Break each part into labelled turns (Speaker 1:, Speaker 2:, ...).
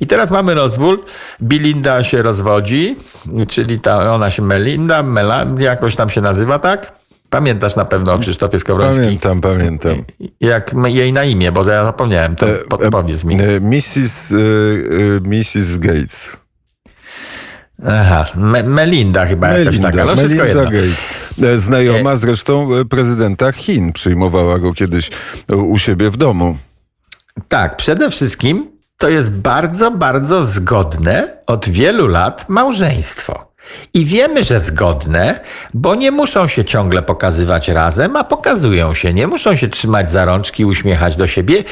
Speaker 1: I teraz mamy rozwód. Bilinda się rozwodzi, czyli ta, ona się Melinda, Mela, jakoś tam się nazywa, tak? Pamiętasz na pewno o Krzysztofie Skowrońskim.
Speaker 2: Pamiętam, pamiętam.
Speaker 1: Jak jej na imię, bo ja zapomniałem, to podpowiedz mi.
Speaker 2: E, Mrs. e, e, Mrs. Gates.
Speaker 1: Aha, Me Melinda chyba jakaś taka, no wszystko
Speaker 2: Melinda
Speaker 1: jedno.
Speaker 2: Gates. E, Znajoma zresztą e, prezydenta Chin. Przyjmowała go kiedyś e, u siebie w domu.
Speaker 1: Tak, przede wszystkim to jest bardzo, bardzo zgodne od wielu lat małżeństwo. I wiemy, że zgodne, bo nie muszą się ciągle pokazywać razem, a pokazują się. Nie muszą się trzymać za rączki, uśmiechać do siebie,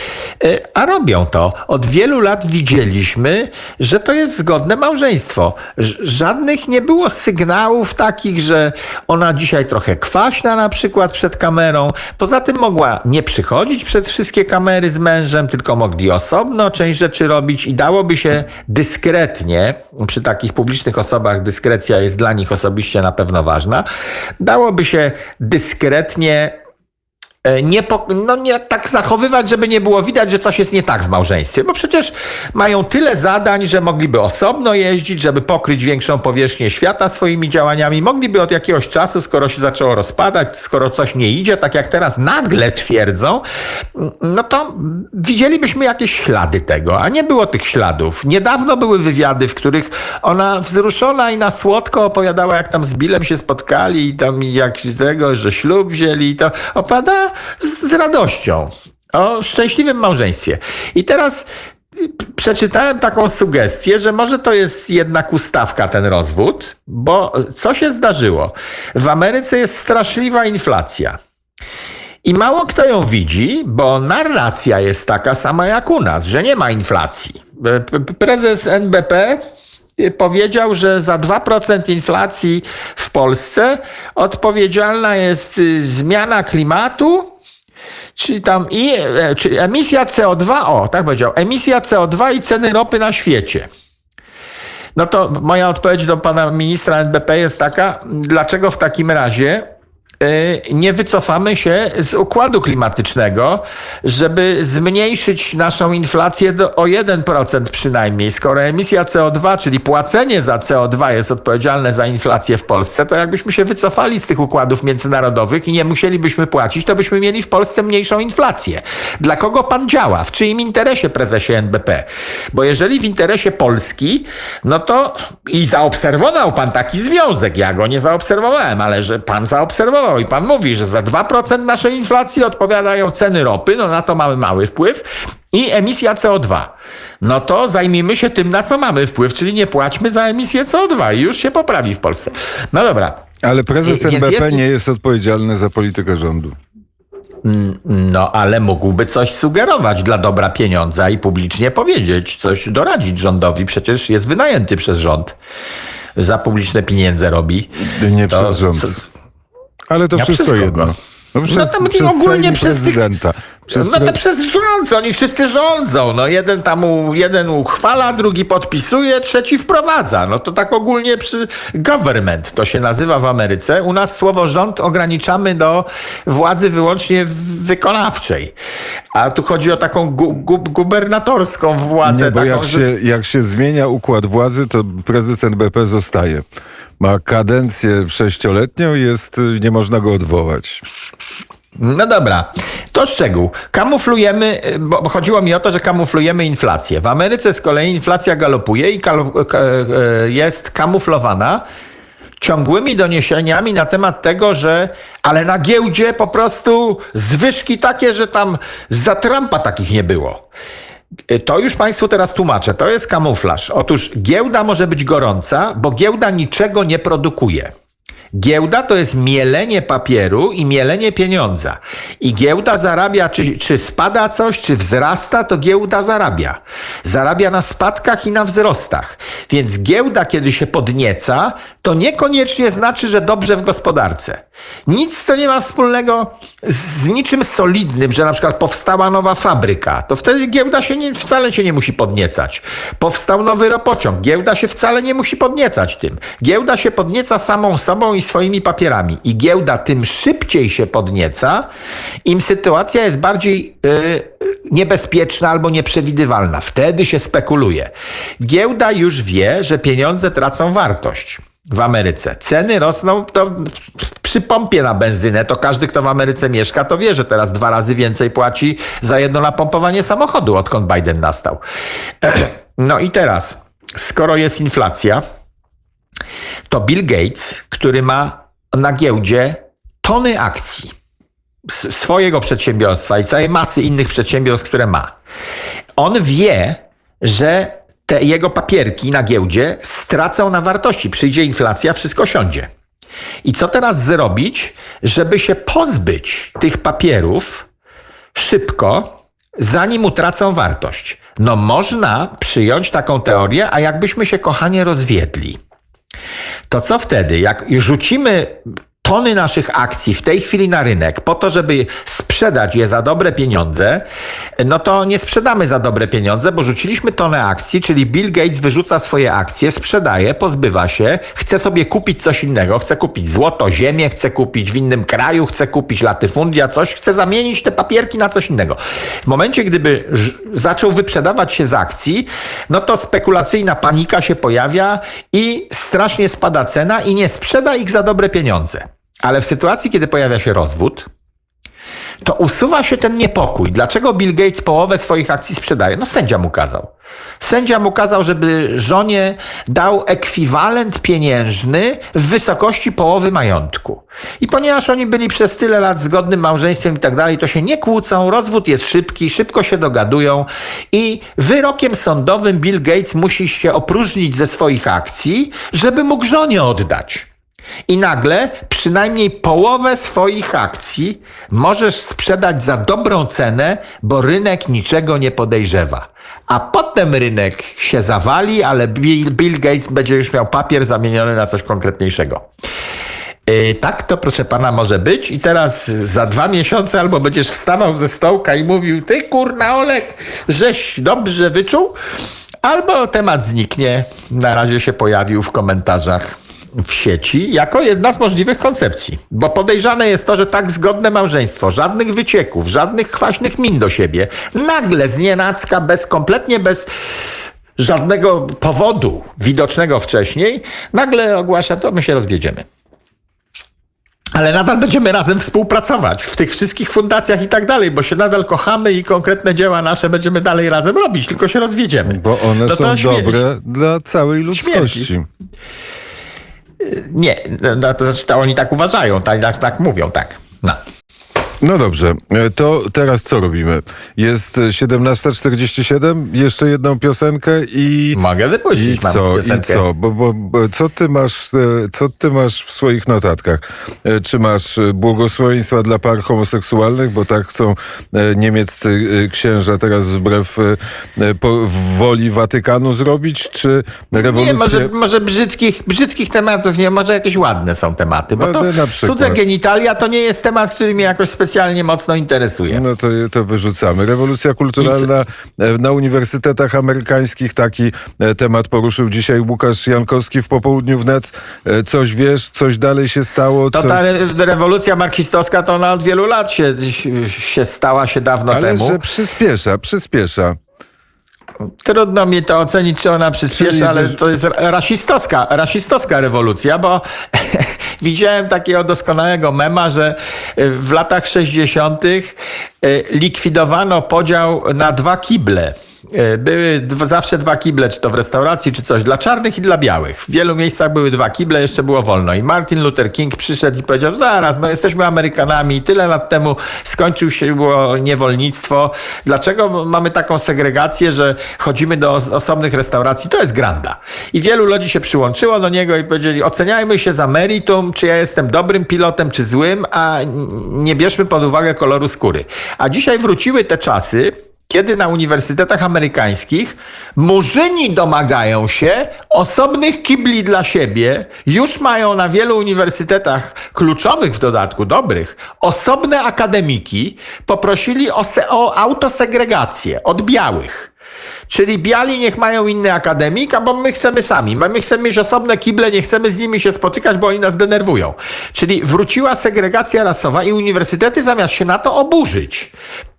Speaker 1: e, a robią to. Od wielu lat widzieliśmy, że to jest zgodne małżeństwo. Żadnych nie było sygnałów takich, że ona dzisiaj trochę kwaśna na przykład przed kamerą. Poza tym mogła nie przychodzić przed wszystkie kamery z mężem, tylko mogli osobno część rzeczy robić i dałoby się dyskretnie, przy takich publicznych osobach jest dla nich osobiście na pewno ważna, dałoby się dyskretnie nie, po, no nie tak zachowywać, żeby nie było widać, że coś jest nie tak w małżeństwie, bo przecież mają tyle zadań, że mogliby osobno jeździć, żeby pokryć większą powierzchnię świata swoimi działaniami. Mogliby od jakiegoś czasu, skoro się zaczęło rozpadać, skoro coś nie idzie, tak jak teraz nagle twierdzą, no to widzielibyśmy jakieś ślady tego, a nie było tych śladów. Niedawno były wywiady, w których ona wzruszona i na słodko opowiadała, jak tam z Billem się spotkali i tam jak tego, że ślub wzięli i to opowiada z, radością o szczęśliwym małżeństwie. I teraz przeczytałem taką sugestię, że może to jest jednak ustawka ten rozwód, bo co się zdarzyło? W Ameryce jest straszliwa inflacja. I mało kto ją widzi, bo narracja jest taka sama jak u nas, że nie ma inflacji. Prezes NBP powiedział, że za 2% inflacji w Polsce odpowiedzialna jest y, zmiana klimatu, czyli tam i e, emisja CO2, o tak powiedział, emisja CO2 i ceny ropy na świecie. No to moja odpowiedź do pana ministra NBP jest taka, dlaczego w takim razie nie wycofamy się z układu klimatycznego, żeby zmniejszyć naszą inflację do, o 1% przynajmniej. Skoro emisja CO2, czyli płacenie za CO2 jest odpowiedzialne za inflację w Polsce, to jakbyśmy się wycofali z tych układów międzynarodowych i nie musielibyśmy płacić, to byśmy mieli w Polsce mniejszą inflację. Dla kogo pan działa? W czyim interesie, prezesie NBP? Bo jeżeli w interesie Polski, no to i zaobserwował pan taki związek. Ja go nie zaobserwowałem, ale że pan zaobserwował i pan mówi, że za 2% naszej inflacji odpowiadają ceny ropy, no na to mamy mały wpływ i emisja CO2. No to zajmijmy się tym, na co mamy wpływ, czyli nie płaćmy za emisję CO2 i już się poprawi w Polsce. No dobra.
Speaker 2: Ale prezes
Speaker 1: Więc
Speaker 2: NBP
Speaker 1: jest-
Speaker 2: nie jest odpowiedzialny za politykę rządu.
Speaker 1: No, ale mógłby coś sugerować dla dobra pieniądza i publicznie powiedzieć, coś doradzić rządowi. Przecież jest wynajęty przez rząd. Za publiczne pieniądze robi.
Speaker 2: Nie
Speaker 1: To
Speaker 2: przez rząd. Ale to
Speaker 1: Ja
Speaker 2: wszystko jedno. No przez,
Speaker 1: no tam
Speaker 2: przez
Speaker 1: ogólnie przez tych,
Speaker 2: prezydenta. Przez
Speaker 1: no to przez rząd, oni wszyscy rządzą. No jeden tam u, jeden uchwala, drugi podpisuje, trzeci wprowadza. No to tak ogólnie przy government to się nazywa w Ameryce. U nas słowo rząd ograniczamy do władzy wyłącznie wykonawczej. A tu chodzi o taką gu, gu, gubernatorską władzę.
Speaker 2: Nie, bo
Speaker 1: taką,
Speaker 2: jak
Speaker 1: że-
Speaker 2: się, jak się zmienia układ władzy, to prezes NBP zostaje. Ma kadencję sześcioletnią jest, y, nie można go odwołać.
Speaker 1: No dobra, to szczegół. Kamuflujemy, bo bo chodziło mi o to, że kamuflujemy inflację. W Ameryce z kolei inflacja galopuje i e, jest kamuflowana ciągłymi doniesieniami na temat tego, że ale na giełdzie po prostu zwyżki takie, że tam za Trumpa takich nie było. E, To już Państwu teraz tłumaczę. To jest kamuflaż. Otóż giełda może być gorąca, bo giełda niczego nie produkuje. Giełda to jest mielenie papieru i mielenie pieniądza. I giełda zarabia, czy, czy spada coś, czy wzrasta, to giełda zarabia. Zarabia na spadkach i na wzrostach. Więc giełda, kiedy się podnieca, to niekoniecznie znaczy, że dobrze w gospodarce. Nic to nie ma wspólnego z niczym solidnym, że na przykład powstała nowa fabryka, to wtedy giełda się nie, wcale się nie musi podniecać. Powstał nowy ropociąg, giełda się wcale nie musi podniecać tym. Giełda się podnieca samą sobą i swoimi papierami. I giełda tym szybciej się podnieca, im sytuacja jest bardziej yy, niebezpieczna albo nieprzewidywalna. Wtedy się spekuluje. Giełda już wie, że pieniądze tracą wartość w Ameryce. Ceny rosną, to przy pompie na benzynę, to każdy, kto w Ameryce mieszka, to wie, że teraz dwa razy więcej płaci za jedno napompowanie samochodu, odkąd Biden nastał. No i teraz, skoro jest inflacja, to Bill Gates, który ma na giełdzie tony akcji swojego przedsiębiorstwa i całej masy innych przedsiębiorstw, które ma, on wie, że te jego papierki na giełdzie stracą na wartości. Przyjdzie inflacja, wszystko siądzie. I co teraz zrobić, żeby się pozbyć tych papierów szybko, zanim utracą wartość? No można przyjąć taką teorię, a jakbyśmy się kochanie rozwiedli to co wtedy? Jak rzucimy tony naszych akcji w tej chwili na rynek po to, żeby sprzedać je za dobre pieniądze, no to nie sprzedamy za dobre pieniądze, bo rzuciliśmy tonę akcji, czyli Bill Gates wyrzuca swoje akcje, sprzedaje, pozbywa się, chce sobie kupić coś innego, chce kupić złoto, ziemię, chce kupić w innym kraju, chce kupić latyfundia, coś, chce zamienić te papierki na coś innego. W momencie, gdyby zaczął wyprzedawać się z akcji, no to spekulacyjna panika się pojawia i strasznie spada cena i nie sprzeda ich za dobre pieniądze. Ale w sytuacji, kiedy pojawia się rozwód, to usuwa się ten niepokój. Dlaczego Bill Gates połowę swoich akcji sprzedaje? No sędzia mu kazał. Sędzia mu kazał, żeby żonie dał ekwiwalent pieniężny w wysokości połowy majątku. I ponieważ oni byli przez tyle lat zgodnym małżeństwem i tak dalej, to się nie kłócą, rozwód jest szybki, szybko się dogadują i wyrokiem sądowym Bill Gates musi się opróżnić ze swoich akcji, żeby mógł żonie oddać. I nagle przynajmniej połowę swoich akcji możesz sprzedać za dobrą cenę, bo rynek niczego nie podejrzewa. A potem rynek się zawali, ale Bill, Gates będzie już miał papier zamieniony na coś konkretniejszego. Yy, tak to proszę pana może być i teraz za dwa miesiące albo będziesz wstawał ze stołka i mówił ty kurna Olek, żeś dobrze wyczuł, albo temat zniknie, na razie się pojawił w komentarzach w sieci jako jedna z możliwych koncepcji. Bo podejrzane jest to, że tak zgodne małżeństwo, żadnych wycieków, żadnych kwaśnych min do siebie, nagle z nienacka, bez, kompletnie bez żadnego powodu widocznego wcześniej, nagle ogłasza to, my się rozwiedziemy. Ale nadal będziemy razem współpracować w tych wszystkich fundacjach i tak dalej, bo się nadal kochamy i konkretne dzieła nasze będziemy dalej razem robić, tylko się rozwiedziemy.
Speaker 2: Bo one
Speaker 1: No
Speaker 2: są dobre dla całej ludzkości.
Speaker 1: Śmierci. Nie, no, to znaczy, oni tak uważają, tak, tak, tak mówią, tak. No.
Speaker 2: No dobrze, e, to teraz co robimy? Jest e, 17.47, jeszcze jedną piosenkę i...
Speaker 1: Mogę
Speaker 2: I
Speaker 1: wypuścić, mam
Speaker 2: co, i co? Bo, bo, bo co ty masz, e, co ty masz w swoich notatkach? E, Czy masz e, błogosławieństwa dla par homoseksualnych, bo tak chcą e, niemieccy e, księża teraz wbrew e, e, woli Watykanu zrobić, czy rewolucję...
Speaker 1: Nie, może, może brzydkich, brzydkich tematów, nie, może jakieś ładne są tematy, bo
Speaker 2: No,
Speaker 1: to cudze genitalia to nie jest temat, który mnie jakoś specjalnie mocno interesuje.
Speaker 2: No to, to wyrzucamy. Rewolucja kulturalna e, na uniwersytetach amerykańskich. Taki e, temat poruszył dzisiaj Łukasz Jankowski w popołudniu wnet. E, Coś wiesz, coś dalej się stało.
Speaker 1: To
Speaker 2: coś...
Speaker 1: ta re, rewolucja marksistowska to ona od wielu lat się, się stała się dawno
Speaker 2: Ale
Speaker 1: temu.
Speaker 2: że przyspiesza, przyspiesza.
Speaker 1: Trudno mi to ocenić, czy ona przyspieszy,
Speaker 2: Czyli
Speaker 1: ale to jest rasistowska, rasistowska rewolucja, bo widziałem takiego doskonałego mema, że y, w latach 60. y, likwidowano podział na dwa kible. Y, Były dwa, zawsze dwa kible, czy to w restauracji, czy coś, dla czarnych i dla białych. W wielu miejscach były dwa kible, jeszcze było wolno. I Martin Luther King przyszedł i powiedział, zaraz, no jesteśmy Amerykanami, tyle lat temu skończył się było niewolnictwo. Dlaczego mamy taką segregację, że chodzimy do os- osobnych restauracji? To jest granda. I wielu ludzi się przyłączyło do niego i powiedzieli, oceniajmy się za meritum, czy ja jestem dobrym pilotem, czy złym, a nie bierzmy pod uwagę koloru skóry. A dzisiaj wróciły te czasy, kiedy na uniwersytetach amerykańskich murzyni domagają się osobnych kibli dla siebie, już mają na wielu uniwersytetach kluczowych w dodatku, dobrych, osobne akademiki, poprosili o, o autosegregację od białych. Czyli biali niech mają inny akademik, a bo my chcemy sami. My chcemy mieć osobne kible, nie chcemy z nimi się spotykać, bo oni nas denerwują. Czyli wróciła segregacja rasowa i uniwersytety zamiast się na to oburzyć.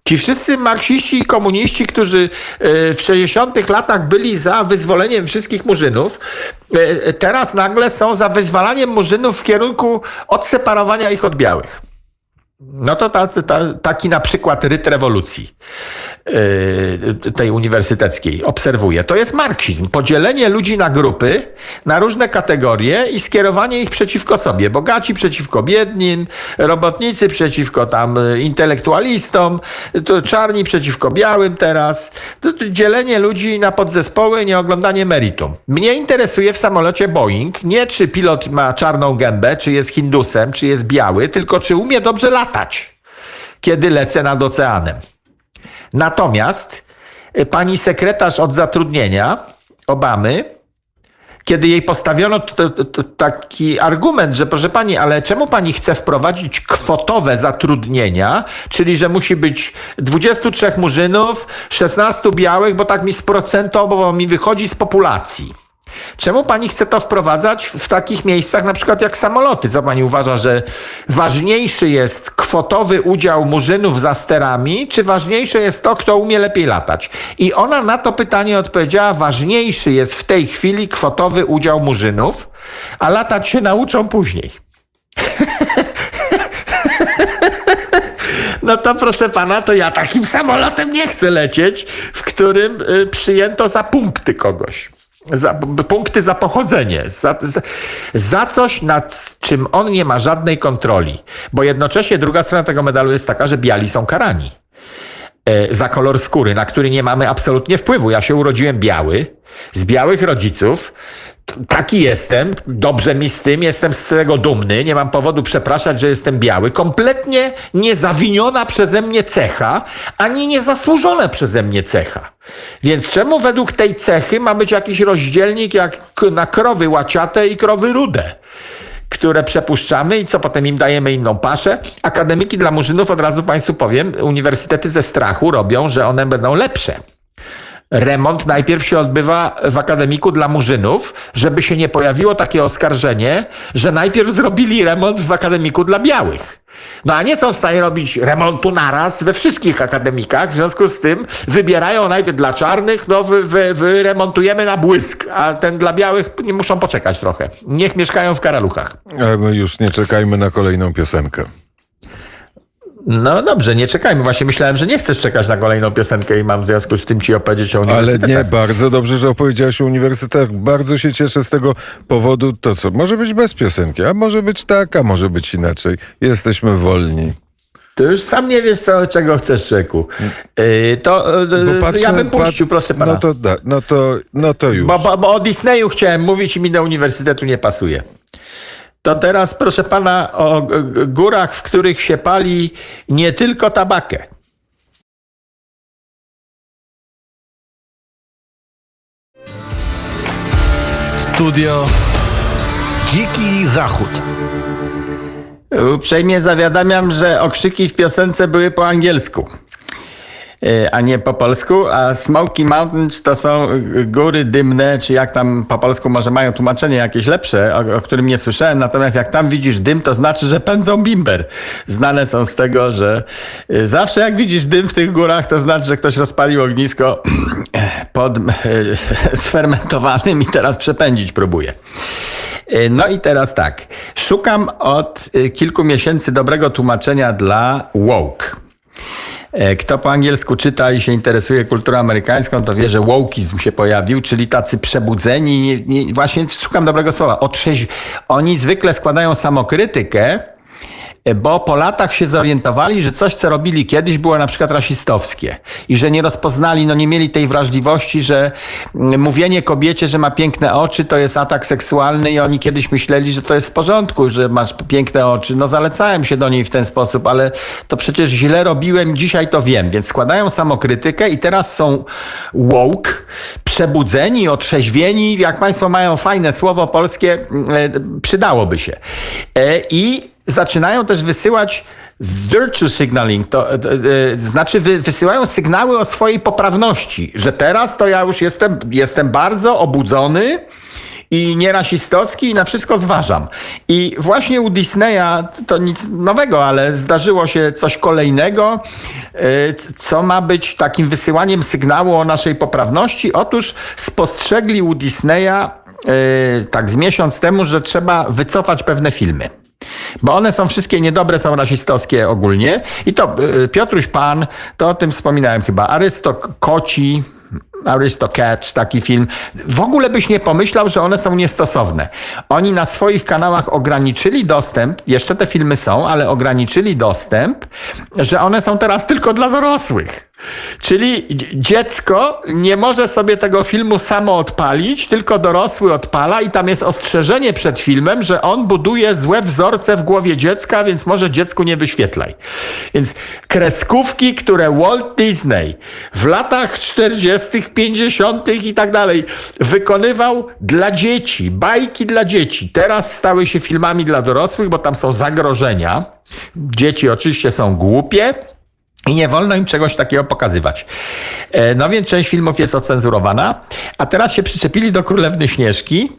Speaker 1: Ci wszyscy marksiści i komuniści, którzy e, w 60 latach byli za wyzwoleniem wszystkich murzynów, e, teraz nagle są za wyzwalaniem murzynów w kierunku odseparowania ich od białych. No to ta, ta, taki na przykład ryt rewolucji yy, tej uniwersyteckiej obserwuję. To jest marksizm. Podzielenie ludzi na grupy, na różne kategorie i skierowanie ich przeciwko sobie. Bogaci przeciwko biednym, robotnicy przeciwko tam y, intelektualistom, to czarni przeciwko białym teraz. To, to dzielenie ludzi na podzespoły, nie oglądanie meritum. Mnie interesuje w samolocie Boeing nie czy pilot ma czarną gębę, czy jest Hindusem, czy jest biały, tylko czy umie dobrze latać, kiedy lecę nad oceanem. Natomiast y, pani sekretarz od zatrudnienia Obamy, kiedy jej postawiono t- t- taki argument, że proszę pani, ale czemu pani chce wprowadzić kwotowe zatrudnienia, czyli że musi być 23 murzynów, 16 białych, bo tak mi sprocentowo mi wychodzi z populacji. Czemu pani chce to wprowadzać w takich miejscach, na przykład jak samoloty? Co pani uważa, że ważniejszy jest kwotowy udział murzynów za sterami, czy ważniejsze jest to, kto umie lepiej latać? I ona na to pytanie odpowiedziała: ważniejszy jest w tej chwili kwotowy udział murzynów, a latać się nauczą później. No to proszę pana, to ja takim samolotem nie chcę lecieć, w którym y, przyjęto za punkty kogoś. Za, punkty za pochodzenie, za, za, za coś, nad czym on nie ma żadnej kontroli. Bo jednocześnie druga strona tego medalu jest taka, że biali są karani e, za kolor skóry, na który nie mamy absolutnie wpływu. Ja się urodziłem biały, z białych rodziców. Taki jestem, dobrze mi z tym, jestem z tego dumny, nie mam powodu przepraszać, że jestem biały. Kompletnie niezawiniona przeze mnie cecha, ani niezasłużone przeze mnie cecha. Więc czemu według tej cechy ma być jakiś rozdzielnik jak na krowy łaciate i krowy rude? które przepuszczamy i co potem im dajemy inną paszę. Akademiki dla murzynów, od razu Państwu powiem, uniwersytety ze strachu robią, że one będą lepsze. Remont najpierw się odbywa w akademiku dla murzynów, żeby się nie pojawiło takie oskarżenie, że najpierw zrobili remont w akademiku dla białych. No a nie są w stanie robić remontu naraz we wszystkich akademikach, w związku z tym wybierają najpierw dla czarnych, no wy, wy, wyremontujemy na błysk, a ten dla białych muszą poczekać trochę. Niech mieszkają w karaluchach.
Speaker 2: My już nie czekajmy na kolejną piosenkę.
Speaker 1: No dobrze, nie czekajmy. Właśnie myślałem, że nie chcesz czekać na kolejną piosenkę i mam w związku z tym ci opowiedzieć o
Speaker 2: Ale
Speaker 1: uniwersytetach.
Speaker 2: nie, bardzo dobrze, że opowiedziałaś o uniwersytetach. Bardzo się cieszę z tego powodu. To co, może być bez piosenki, a może być tak, a może być inaczej. Jesteśmy wolni.
Speaker 1: To już sam nie wiesz, co, czego chcesz, Czeku. Yy, to, yy,
Speaker 2: patrzę-
Speaker 1: ja bym puścił, proszę pana.
Speaker 2: No to, da, no to, no to już.
Speaker 1: Bo, bo, bo o Disneyu chciałem mówić i mi do uniwersytetu nie pasuje. To teraz, proszę pana, o górach, w których się pali nie tylko tabakę.
Speaker 3: Studio Dziki Zachód.
Speaker 4: Uprzejmie zawiadamiam, że okrzyki w piosence były po angielsku, a nie po polsku, a Smoky Mountains to są e, góry dymne, czy jak tam po polsku może mają tłumaczenie jakieś lepsze, o, o którym nie słyszałem, natomiast jak tam widzisz dym, to znaczy, że pędzą bimber. Znane są z tego, że e, zawsze jak widzisz dym w tych górach, to znaczy, że ktoś rozpalił ognisko pod e, sfermentowanym i teraz przepędzić próbuje. E, No i teraz tak. Szukam od e, kilku miesięcy dobrego tłumaczenia dla woke. E, Kto po angielsku czyta i się interesuje kulturą amerykańską, to wie, że wokeizm się pojawił, czyli tacy przebudzeni, nie, nie, właśnie szukam dobrego słowa, otrzeź... Oni zwykle składają samokrytykę
Speaker 1: bo po latach się zorientowali, że coś, co robili kiedyś, było na przykład rasistowskie i że nie rozpoznali, no nie mieli tej wrażliwości, że mm, mówienie kobiecie, że ma piękne oczy, to jest atak seksualny i oni kiedyś myśleli, że to jest w porządku, że masz piękne oczy. No zalecałem się do niej w ten sposób, ale to przecież źle robiłem, dzisiaj to wiem, więc składają samokrytykę i teraz są woke, przebudzeni, otrzeźwieni, jak państwo mają fajne słowo polskie, e, przydałoby się. E, I zaczynają też wysyłać virtue signaling, to, e, e, znaczy wy, wysyłają sygnały o swojej poprawności, że teraz to ja już jestem, jestem bardzo obudzony i nierasistowski i na wszystko zważam. I właśnie u Disneya to nic nowego, ale zdarzyło się coś kolejnego, e, co ma być takim wysyłaniem sygnału o naszej poprawności. Otóż spostrzegli u Disneya tak z miesiąc temu, że trzeba wycofać pewne filmy. Bo one są wszystkie niedobre, są rasistowskie ogólnie. I to y, Piotruś Pan, to o tym wspominałem chyba, Arystok Koci, taki film. W ogóle byś nie pomyślał, że one są niestosowne. Oni na swoich kanałach ograniczyli dostęp, jeszcze te filmy są, ale ograniczyli dostęp, że one są teraz tylko dla dorosłych. Czyli dzie- dziecko nie może sobie tego filmu samo odpalić, tylko dorosły odpala i tam jest ostrzeżenie przed filmem, że on buduje złe wzorce w głowie dziecka, więc może dziecku nie wyświetlaj. Więc kreskówki, które Walt Disney w latach 40., 50. i tak dalej wykonywał dla dzieci, bajki dla dzieci, teraz stały się filmami dla dorosłych, bo tam są zagrożenia. Dzieci oczywiście są głupie, i nie wolno im czegoś takiego pokazywać. E, No więc część filmów jest ocenzurowana, a teraz się przyczepili do Królewny Śnieżki,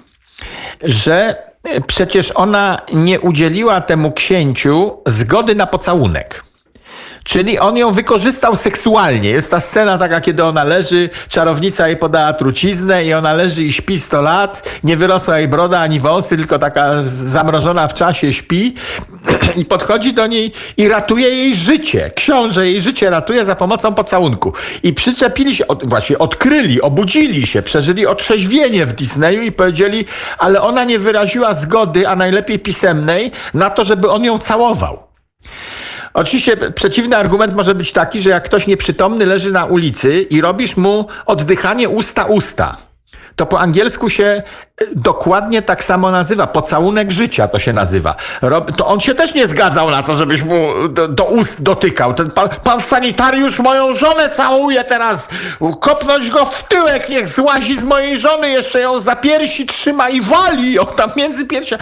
Speaker 1: że e, przecież ona nie udzieliła temu księciu zgody na pocałunek. Czyli on ją wykorzystał seksualnie. Jest ta scena taka, kiedy ona leży, czarownica jej podała truciznę i ona leży i śpi 100 lat. Nie wyrosła jej broda ani wąsy, tylko taka zamrożona w czasie śpi. I podchodzi do niej i ratuje jej życie. Książę jej życie ratuje za pomocą pocałunku. I przyczepili się, od, właśnie odkryli, obudzili się, przeżyli otrzeźwienie w Disneyu i powiedzieli, ale ona nie wyraziła zgody, a najlepiej pisemnej, na to, żeby on ją całował. Oczywiście przeciwny argument może być taki, że jak ktoś nieprzytomny leży na ulicy i robisz mu oddychanie usta-usta, to po angielsku się e, dokładnie tak samo nazywa. Pocałunek życia to się nazywa. To on się też nie zgadzał na to, żebyś mu do, do ust dotykał. Ten pan, pan sanitariusz moją żonę całuje teraz. Kopnąć go w tyłek, niech złazi z mojej żony, jeszcze ją za piersi trzyma i wali ją tam między piersia.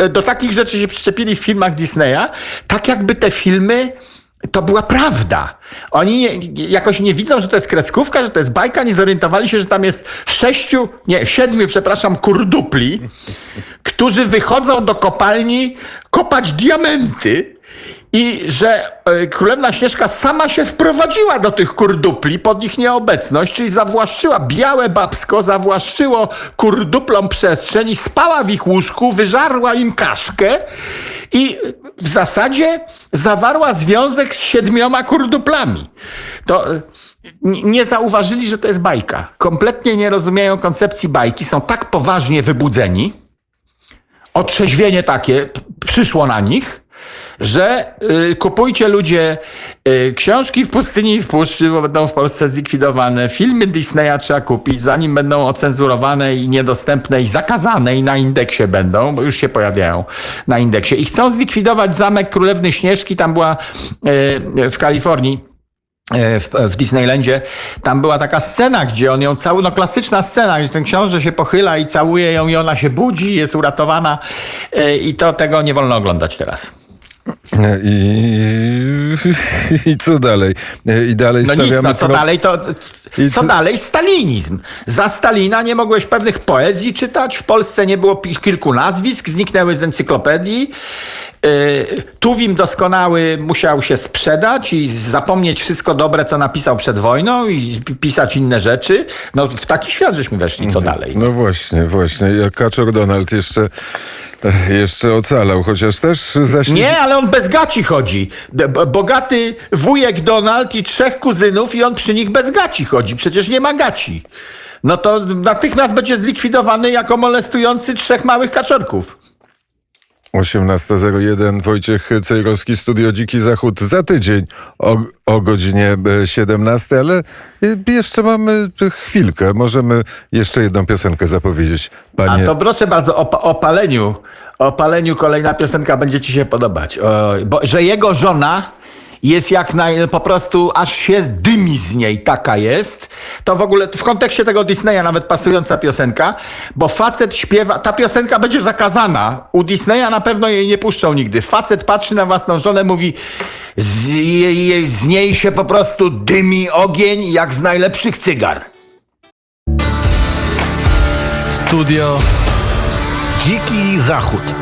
Speaker 1: E, Do takich rzeczy się przyczepili w filmach Disneya, tak jakby te filmy to była prawda. Oni nie, jakoś nie widzą, że to jest kreskówka, że to jest bajka, nie zorientowali się, że tam jest sześciu, nie, siedmiu, przepraszam, kurdupli, którzy wychodzą do kopalni kopać diamenty i że e, królewna Śnieżka sama się wprowadziła do tych kurdupli pod ich nieobecność, czyli zawłaszczyła białe babsko, zawłaszczyło kurduplom przestrzeń i spała w ich łóżku, wyżarła im kaszkę i w zasadzie zawarła związek z siedmioma kurduplami. To e, nie zauważyli, że to jest bajka. Kompletnie nie rozumieją koncepcji bajki, są tak poważnie wybudzeni, otrzeźwienie takie przyszło na nich, że y, kupujcie ludzie y, książki w pustyni i w puszczy, bo będą w Polsce zlikwidowane. Filmy Disneya trzeba kupić, zanim będą ocenzurowane i niedostępne i zakazane i na indeksie będą, bo już się pojawiają na indeksie. I chcą zlikwidować zamek Królewny Śnieżki, tam była y, w Kalifornii e, w, w Disneylandzie, tam była taka scena, gdzie on ją cały, no klasyczna scena, gdzie ten książę się pochyla i całuje ją i ona się budzi, jest uratowana e, i to tego nie wolno oglądać teraz.
Speaker 2: I, I co dalej? I dalej
Speaker 1: No nic,
Speaker 2: stawiamy
Speaker 1: no co dalej to, co dalej? Stalinizm. Za Stalina nie mogłeś pewnych poezji czytać, w Polsce nie było kilku nazwisk, zniknęły z encyklopedii. Yy, Tuwim doskonały musiał się sprzedać i zapomnieć wszystko dobre, co napisał przed wojną i pi- pisać inne rzeczy. No w taki świat żeśmy weszli, co dalej?
Speaker 2: No właśnie, właśnie. Jak Kaczor Donald jeszcze, jeszcze ocalał, chociaż też zaś...
Speaker 1: Nie, ale on bez gaci chodzi. Bogaty wujek Donald i trzech kuzynów i on przy nich bez gaci chodzi. Przecież nie ma gaci. No to natychmiast będzie zlikwidowany jako molestujący trzech małych kaczorków.
Speaker 2: 18.01 Wojciech Cejrowski, Studio Dziki Zachód za tydzień o, o godzinie e, 17, ale e, jeszcze mamy chwilkę. Możemy jeszcze jedną piosenkę zapowiedzieć.
Speaker 1: A
Speaker 2: Panie,
Speaker 1: to proszę bardzo, o, o paleniu. O paleniu kolejna piosenka będzie ci się podobać. Oj, bo, że jego żona jest jak naj... po prostu aż się dymi z niej, taka jest. To w ogóle w kontekście tego Disneya nawet pasująca piosenka, bo facet śpiewa, ta piosenka będzie zakazana. U Disneya na pewno jej nie puszczą nigdy. Facet patrzy na własną żonę, mówi z, jej, z niej się po prostu dymi ogień jak z najlepszych cygar.
Speaker 3: Studio Dziki Zachód.